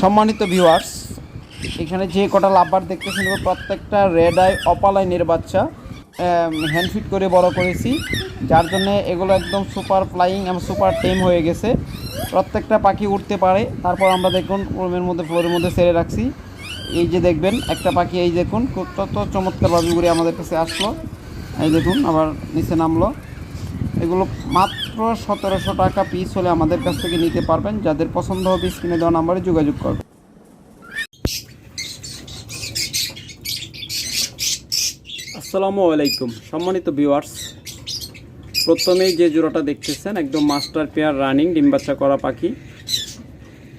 সম্মানিত ভিউয়ার্স এখানে যে কটা লাভবার দেখতেছেন প্রত্যেকটা রেড আই অপালাইনের বাচ্চা হ্যান্ডফিট করে বড় করেছি। যার জন্য এগুলো একদম সুপার ফ্লাইং এবং সুপার টেম হয়ে গেছে। প্রত্যেকটা পাখি উঠতে পারে। তারপর আমরা দেখুন, রুমের মধ্যে ফ্লোরের মধ্যে সেরে রাখছি। এই যে দেখবেন, একটা পাখি এই দেখুন তত চমৎকারভাবে ঘুরে আমাদের কাছে আসলো। এই দেখুন, আবার নিচে নামলো। এগুলো মাত্র সতেরোশো টাকা পিস হলে আমাদের কাছ থেকে নিতে পারবেন। যাদের পছন্দ হবে স্ক্রিনে দেওয়া নাম্বারে যোগাযোগ করবেন আসসালামু আলাইকুম, সম্মানিত ভিউয়ার্স প্রথমেই যে জোড়াটা দেখতেছেন, একদম মাস্টার পেয়ার রানিং ডিম বাচ্চা করা পাখি।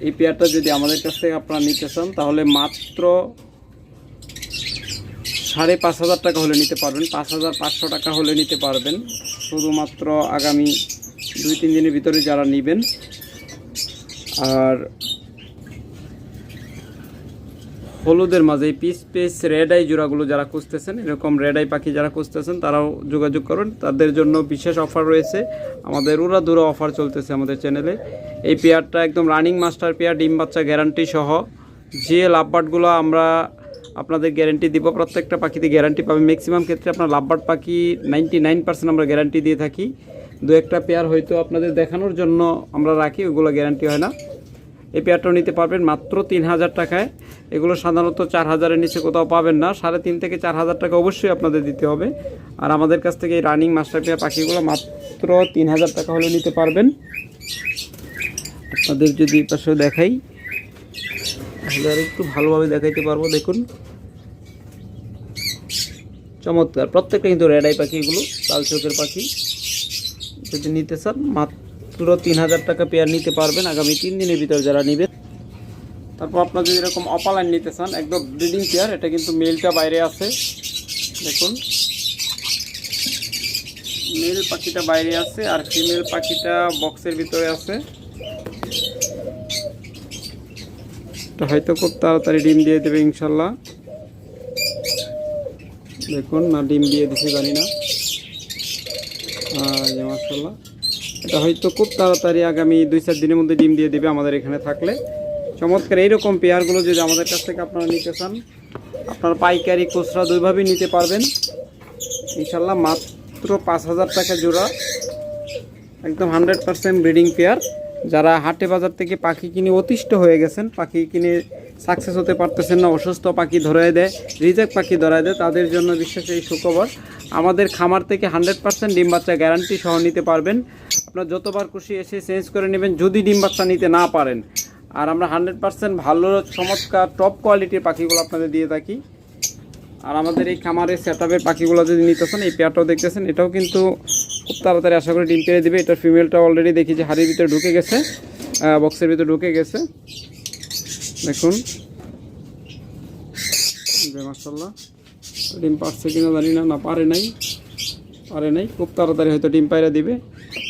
এই পেয়ারটা যদি আমাদের কাছ থেকে আপনারা নিতে চান, তাহলে মাত্র সাড়ে পাঁচ হাজার টাকা হলে নিতে পারবেন, পাঁচ হাজার পাঁচশো টাকা হলে নিতে পারবেন। শুধুমাত্র আগামী দুই তিন দিনের ভিতরে যারা নেবেন। আর হলুদের মাঝে পিস পিস রেড আই জোড়াগুলো যারা খুঁজতেছেন, এরকম রেড আই পাখি যারা খুঁজতেছেন, তারাও যোগাযোগ করুন। তাদের জন্য বিশেষ অফার রয়েছে। আমাদের উড়া দুরা অফার চলতেছে আমাদের চ্যানেলে এই পেয়ারটা একদম রানিং মাস্টার পেয়ার ডিম বাচ্চা গ্যারান্টি সহ। যে লাভবার্ডগুলো আমরা আপনাদের গ্যারান্টি দিব, প্রত্যেকটা পাখিতে গ্যারান্টি পাবে। ম্যাক্সিমাম ক্ষেত্রে আপনার লাভবার্ড পাখি নাইনটি আমরা গ্যারান্টি দিয়ে থাকি। দু একটা পেয়ার হয়তো আপনাদের দেখানোর জন্য আমরা রাখি, ওগুলো গ্যারান্টি হয় না। এই পেয়ারটাও নিতে পারবেন মাত্র তিন হাজার টাকায়। এগুলো সাধারণত চার হাজারের নিচে কোথাও পাবেন না। সাড়ে তিন থেকে চার হাজার টাকা অবশ্যই আপনাদের দিতে হবে। আর আমাদের কাছ থেকে এই রানিং মাস্টার পেয়ার পাখিগুলো মাত্র তিন হাজার টাকা হলে নিতে পারবেন। আপনাদের যদি পাশেও দেখাই, তাহলে আর একটু ভালোভাবে দেখাইতে পারব, দেখুন। চমৎকার, প্রত্যেকটা কিন্তু রেড আই পাখি এগুলো, লাল চোখের পাখি। যদি নিতে চান, মাত্র তিন হাজার টাকা পেয়ার নিতে পারবেন আগামী তিন দিনের ভিতর যারা নেবেন। তারপর আপনার যদি এরকম অপালাইন নিতে চান, একদম ব্রিডিং পেয়ার এটা কিন্তু মেলটা বাইরে আছে। দেখুন। মেল পাখিটা বাইরে আছে আর ফিমেল পাখিটা বক্সের ভিতরে আছে। হয়তো খুব তাড়াতাড়ি ডিম দিয়ে দেবে ইনশাল্লাহ। দেখুন না ডিম দিয়ে দিছে জানি না। মাসাল্লাহ এটা হয়তো খুব তাড়াতাড়ি আগামী দুই, চার দিনের মধ্যে ডিম দিয়ে দেবে আমাদের এখানে থাকলে। চমৎকার, এইরকম পেয়ারগুলো যদি আমাদের কাছ থেকে আপনারা নিতে চান, আপনার পাইকারি, খুচরা দুইভাবেই নিতে পারবেন। ইনশাল্লাহ মাত্র পাঁচ হাজার টাকা জোড়া। একদম হান্ড্রেড পারসেন্ট ব্রিডিং পেয়ার। যারা হাটে বাজার থেকে পাখি কিনে অতিষ্ঠ হয়ে গেছেন, পাখি কিনে সাকসেস হতে পারতেছেন না, অসুস্থ পাখি ধরে দেয়, রিজেক্ট পাখি ধরায় দেয়, তাদের জন্য বিশেষ এই সুখবর। আমাদের খামার থেকে হান্ড্রেড পার্সেন্ট ডিম বাচ্চা গ্যারান্টি সহ নিতে পারবেন। আপনার যতবার খুশি এসে চেঞ্জ করে নেবেন, যদি ডিম বাচ্চা নিতে না পারেন। আর আমরা হান্ড্রেড পার্সেন্ট ভালো, চমৎকার টপ কোয়ালিটির পাখিগুলো আপনাদের দিয়ে থাকি। আর আমাদের এই খামারের সেট আপের পাখিগুলো যদি নিতেছেন, এই পেয়ারটাও দেখতেছেন, এটাও কিন্তু খুব তাড়াতাড়ি আশা করি ডিম পেরে দেবে। এটার ফিমেলটা অলরেডি দেখি যে হাড়ির ভিতরে ঢুকে গেছে বক্সের ভিতরে ঢুকে গেছে। দেখুন। মাসাল্লাহ ডিম পারছে কিনা জানি না না পারে নাই পারে নাই। খুব তাড়াতাড়ি হয়তো ডিম পায়রা দিবে।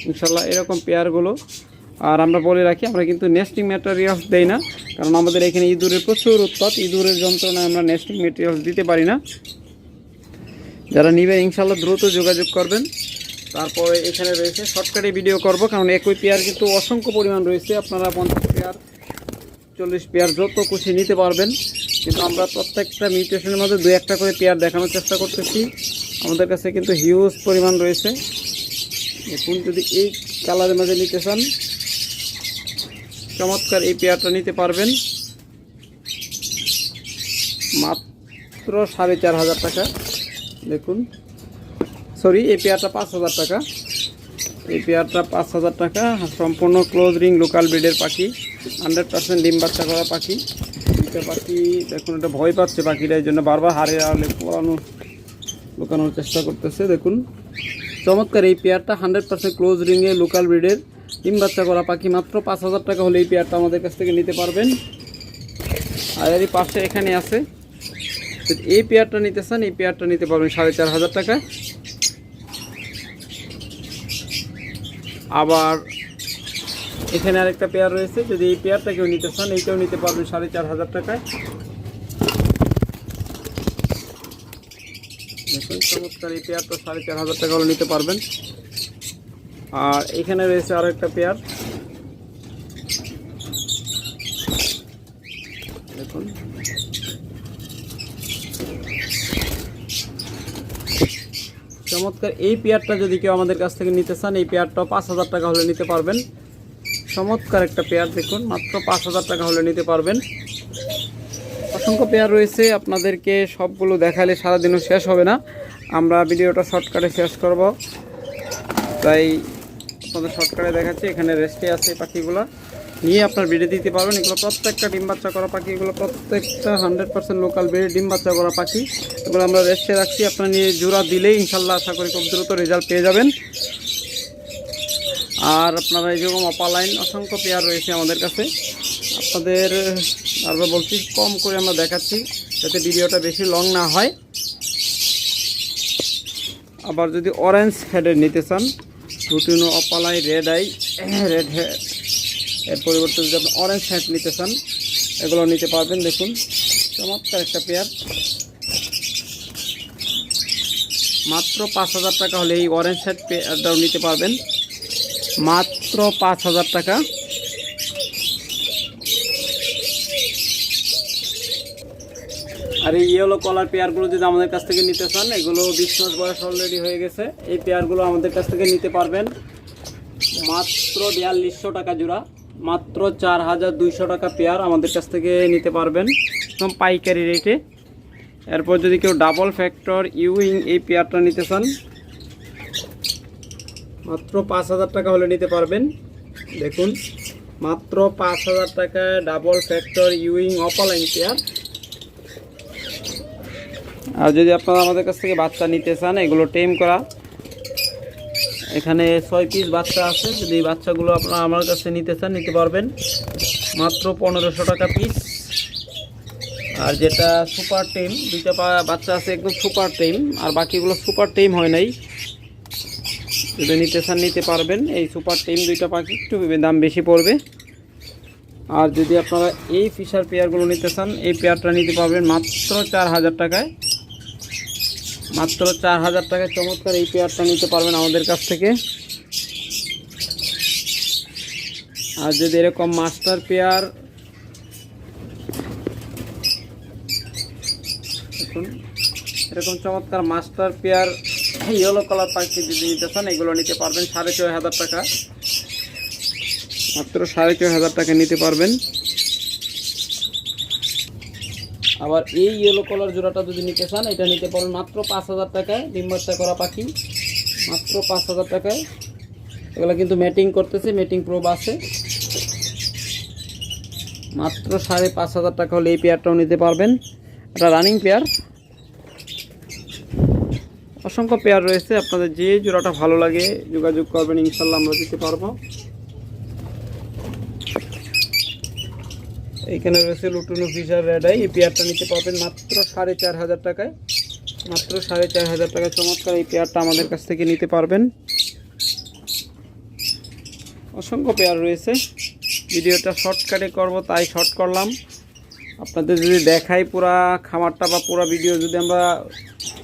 ইনশাল্লাহ এরকম পেয়ারগুলো, আর আমরা বলে রাখি, আমরা কিন্তু নেস্টিং ম্যাটেরিয়ালস দেই না, কারণ আমাদের এখানে ইঁদুরের প্রচুর উৎপাত, ইঁদুরের যন্ত্রণায় আমরা নেস্টিং ম্যাটেরিয়ালস দিতে পারি না। যারা নিবে ইনশাল্লাহ দ্রুত যোগাযোগ করবেন। তারপরে এখানে রয়েছে শর্টকাটে ভিডিও করব, কারণ একই পেয়ার কিন্তু অসংখ্য পরিমাণ রয়েছে। আপনারা পঞ্চাশ পেয়ার, চল্লিশ পেয়ার যত খুশি নিতে পারবেন। কিন্তু আমরা প্রত্যেকটা মিউটেশনের মধ্যে দু একটা করে পেয়ার দেখানোর চেষ্টা করতেছি। আমাদের কাছে কিন্তু হিউজ পরিমাণ রয়েছে। দেখুন যদি এই কালারের মাঝে নিতে চান, চমৎকার এই পেয়ারটা নিতে পারবেন। মাত্র সাড়ে চার হাজার টাকা। দেখুন। সরি এই পেয়ারটা পাঁচ হাজার টাকা। এই পেয়ারটা পাঁচ হাজার টাকা। সম্পূর্ণ ক্লোজ রিং লোকাল ব্রিডের পাখি। হান্ড্রেড পার্সেন্ট ডিম বাচ্চা করা পাখি। দুইটা পাখি। দেখুন, এটা ভয় পাচ্ছে পাখিটা এই জন্য বারবার হারে আলে পোড়ানো লুকানোর চেষ্টা করতেছে। দেখুন, চমৎকার এই পেয়ারটা হান্ড্রেড পার্সেন্ট ক্লোজ রিংয়ে লোকাল ব্রিডের ডিম বাচ্চা করা পাখি মাত্র পাঁচ হাজার টাকা হলে এই পেয়ারটা আমাদের কাছ থেকে নিতে পারবেন। আর এর পাশে এখানে আছে। এই পেয়ারটা নিতে চান, এই পেয়ারটা নিতে পারবেন সাড়ে চার হাজার টাকা। আবার এখানে আরেকটা পেয়ার রয়েছে। যদি এই পেয়ারটা কেউ নিতে চান, এইটাও নিতে পারবেন সাড়ে চার হাজার টাকায়। দেখুন, চমৎকার এই পেয়ারটা সাড়ে চার হাজার টাকা হলে নিতে পারবেন। আর এখানে রয়েছে আরও একটা পেয়ার দেখুন। চমৎকার, এই পেয়ারটা যদি কেউ আমাদের কাছ থেকে নিতে চান, এই পেয়ারটা পাঁচ হাজার টাকা হলে নিতে পারবেন। চমৎকার একটা পেয়ার দেখুন, মাত্র পাঁচ হাজার টাকা হলে নিতে পারবেন। অসংখ্য পেয়ার রয়েছে, আপনাদেরকে সবগুলো দেখালে সারাদিনও শেষ হবে না। আমরা ভিডিওটা শর্টকাটে শেষ করব। তাই আপনাদের শর্টকাটে দেখাচ্ছি, এখানে রেস্টে আছে পাখিগুলো। নিয়ে আপনার বেড়ে দিতে পারবেন, এগুলো প্রত্যেকটা ডিম বাচ্চা করা পাখি, এগুলো প্রত্যেকটা হান্ড্রেড পার্সেন্ট লোকাল বেড়ে ডিম বাচ্চা করা পাখি। এগুলো আমরা রেস্টে রাখছি, আপনার নিয়ে জোড়া দিলেই ইনশাল্লাহ আশা করি খুব দ্রুত রেজাল্ট পেয়ে যাবেন। আর আপনারা এই যেরকম অপালাইন অসংখ্য পেয়ার রয়েছে আমাদের কাছে। আপনাদের আরও বলছি, কম করে আমরা দেখাচ্ছি, যাতে ভিডিওটা বেশি লং না হয়। আবার যদি অরেঞ্জ হেডের নিতে চান, রুটিনো অপালাই রেড আই রেড হেড এর পরিবর্তে যদি আপনি অরেঞ্জ হেড নিতে চান, এগুলো নিতে পারবেন। দেখুন, চমৎকার একটা পেয়ার। মাত্র পাঁচ হাজার টাকা হলে এই অরেঞ্জ হেড পেয়ারটাও নিতে পারবেন। মাত্র পাঁচ হাজার টাকা। আর এই ইয়েলো কলার পেয়ারগুলো যদি আমাদের কাছ থেকে নিতে চান, এগুলো বিশ মাস বয়স অলরেডি হয়ে গেছে। এই পেয়ারগুলো আমাদের কাছ থেকে নিতে পারবেন। মাত্র বিয়াল্লিশশো টাকা জোড়া, মাত্র চার হাজার দুইশো টাকা পেয়ার আমাদের কাছ থেকে নিতে পারবেন। একদম পাইকারি রেটে এরপর যদি কেউ ডাবল ফ্যাক্টর ইউইং এই পেয়ারটা নিতে চান মাত্র পাঁচ হাজার টাকা হলে নিতে পারবেন। দেখুন, মাত্র পাঁচ হাজার টাকায় ডাবল ফ্যাক্টর ইউইং অপালাইন পেয়ার আর যদি আপনারা আমাদের কাছ থেকে বাচ্চা নিতে চান, এগুলো টেম করা। এখানে ছয় পিস বাচ্চা আছে। যদি বাচ্চাগুলো আপনারা আমার কাছে নিতে চান, নিতে পারবেন। মাত্র পনেরোশো টাকা পিস আর যেটা সুপার টেম দুইটা বাচ্চা আছে, একদম সুপার টেম আর বাকিগুলো সুপার টেম হয় নাই। যদি নিতে চান, নিতে পারবেন। এই সুপার টিম দুইটা পাখি একটু দাম বেশি পড়বে। আর যদি আপনারা এই ফিশার পেয়ারগুলো নিতে চান, এই পেয়ারটা নিতে পারবেন মাত্র চার হাজার টাকায়। মাত্র চার হাজার টাকায় চমৎকার এই পেয়ারটা নিতে পারবেন আমাদের কাছ থেকে। আর যদি এরকম মাস্টার পেয়ার এরকম চমৎকার মাস্টার পেয়ার ইয়েলো কালার পাখি যদি নিতে চান এগুলো নিতে পারবেন সাড়ে ছয় হাজার টাকা। মাত্র সাড়ে ছয় হাজার টাকা নিতে পারবেন। আবার এই ইয়েলো কালার জোড়াটা যদি নিতে চান এটা নিতে পারেন মাত্র পাঁচ হাজার টাকায় ডিম বাচ্চা করা পাখি। মাত্র পাঁচ হাজার টাকায়। এগুলো কিন্তু ম্যাটিং করতেছে ম্যাটিং প্রোব আছে। মাত্র সাড়ে পাঁচ হাজার টাকা হলে এই পেয়ারটাও নিতে পারবেন। এটা রানিং পেয়ার অসংখ্য পেয়ার রয়েছে, আপনাদের যে জোড়াটা ভালো লাগে, যোগাযোগ করবেন ইনশাল্লাহ আমরা দিতে পারব। এইখানে রয়েছে লুটুনু ফিশার রেডাই এই পেয়ারটা নিতে পারবেন মাত্র সাড়ে চার হাজার টাকায়। মাত্র সাড়ে চার হাজার টাকায় চমৎকার এই পেয়ারটা আমাদের কাছ থেকে নিতে পারবেন। অসংখ্য পেয়ার রয়েছে। ভিডিওটা শর্টকাটে করব, তাই শর্ট করলাম। আপনাদের যদি দেখাই পুরা খামারটা বা পুরো ভিডিও যদি আমরা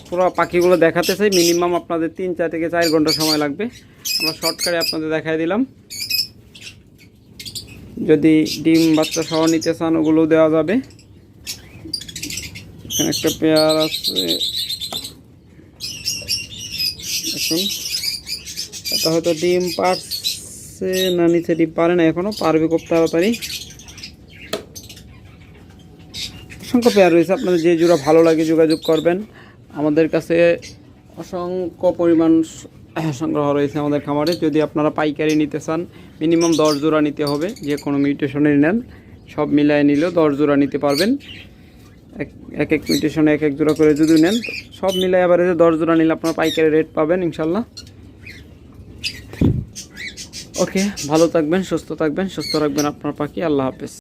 পুরো পাখিগুলো দেখাতে চাই। মিনিমাম আপনাদের তিন চার থেকে চার ঘণ্টা সময় লাগবে। আমরা শর্টকাটে আপনাদের দেখাই দিলাম। যদি ডিম, বাচ্চা সহ নিতে চান ওগুলো দেওয়া যাবে। এখানে একটা পেয়ার আছে। দেখুন। এটা হয়তো ডিম পারছে না, নিচে ডিম পারে না এখনও পারবে খুব তাড়াতাড়ি। অসংখ্য পেয়ার রয়েছে। আপনাদের যে জোড়া ভালো লাগে যোগাযোগ করবেন। আমাদের কাছে অসংখ্য পরিমাণ সংগ্রহ রয়েছে আমাদের খামারে। যদি আপনারা পাইকারি নিতে চান, মিনিমাম দশ জোড়া নিতে হবে। যে কোনো মিউটেশনের নেন, সব মিলায় নিলেও দশ জোড়া নিতে পারবেন। এক এক মিউটেশনে এক এক জোড়া করে যদি নেন, সব মিলায় আবার দশ জোড়া নিলে আপনারা পাইকারি রেট পাবেন ইনশাল্লাহ ওকে, ভালো থাকবেন, সুস্থ থাকবেন, সুস্থ রাখবেন আপনার পাখি। আল্লাহ হাফেজ।